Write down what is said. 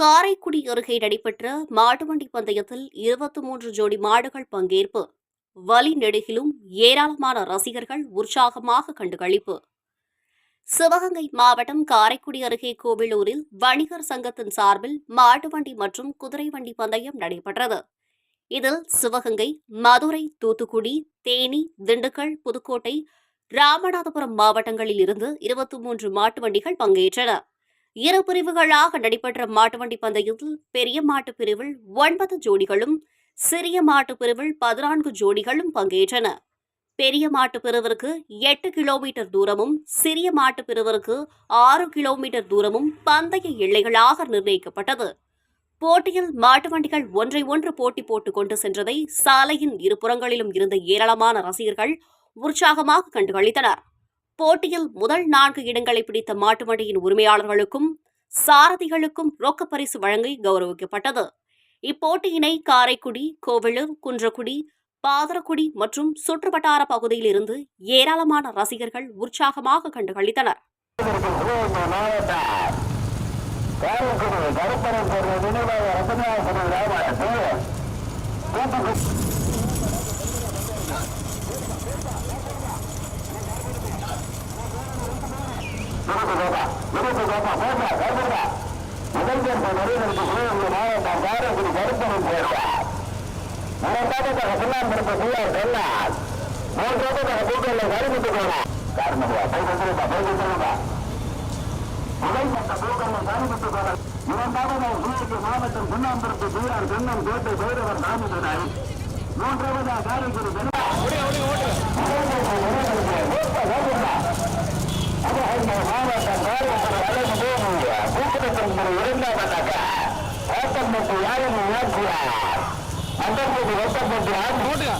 காரைக்குடி அருகே நடைபெற்ற மாட்டுவண்டி பந்தயத்தில் இருபத்தி மூன்று ஜோடி மாடுகள் பங்கேற்பு. வழி நெடுகிலும் ஏராளமான ரசிகர்கள் உற்சாகமாக கண்டுகளிப்பு. சிவகங்கை மாவட்டம் காரைக்குடி அருகே கோவிலூரில் வணிகர் சங்கத்தின் சார்பில் மாட்டுவண்டி மற்றும் குதிரை வண்டி பந்தயம் நடைபெற்றது. இதில் சிவகங்கை மதுரை தூத்துக்குடி தேனி திண்டுக்கல் புதுக்கோட்டை ராமநாதபுரம் மாவட்டங்களில் இருந்து இருபத்தி மூன்று மாட்டு வண்டிகள் பங்கேற்றன. இரு பிரிவுகளாக நடைபெற்ற மாட்டுவண்டி பந்தயத்தில் பெரிய மாட்டு பிரிவில் ஒன்பது ஜோடிகளும் சிறிய மாட்டு பிரிவில் பதினான்கு ஜோடிகளும் பங்கேற்றன. பெரிய மாட்டு பிரிவிற்கு எட்டு கிலோமீட்டர் தூரமும் சிறிய மாட்டு பிரிவிற்கு ஆறு கிலோமீட்டர் தூரமும் பந்தய எல்லைகளாக நிர்ணயிக்கப்பட்டது. போட்டியில் மாட்டு வண்டிகள் ஒன்றை ஒன்று போட்டி போட்டுக் கொண்டு சென்றதை சாலையின் இருபுறங்களிலும் இருந்த ஏராளமான ரசிகர்கள் உற்சாகமாக கண்டுகளித்தனர். போட்டியில் முதல் நான்கு இடங்களை பிடித்த மாட்டு வண்டியின் உரிமையாளர்களுக்கும் சாரதிகளுக்கும் ரொக்க பரிசு வழங்கி கௌரவிக்கப்பட்டது. இப்போட்டியினை காரைக்குடி கோவிலூர் குன்றக்குடி பாதரக்குடி மற்றும் சுற்றுவட்டார பகுதியில் இருந்து ஏராளமான ரசிகர்கள் உற்சாகமாக கண்டுகளித்தனர். காரைக்குடி மாவட்டம் சுண்ணாம்பரத்து சூழார் கண்ணன் கோட்டை பைரவர் தாமிதராய் மூன்றாவது காரைக்குடி மாவட்டம் காரைக்குடி அழகு போனீங்க கூட்டத்தில் இருந்தாங்க ஓட்டம் மட்டும் யாரும் ஏற்றியார் அந்தப்பட்டு வெட்டப்பட்டு முதல்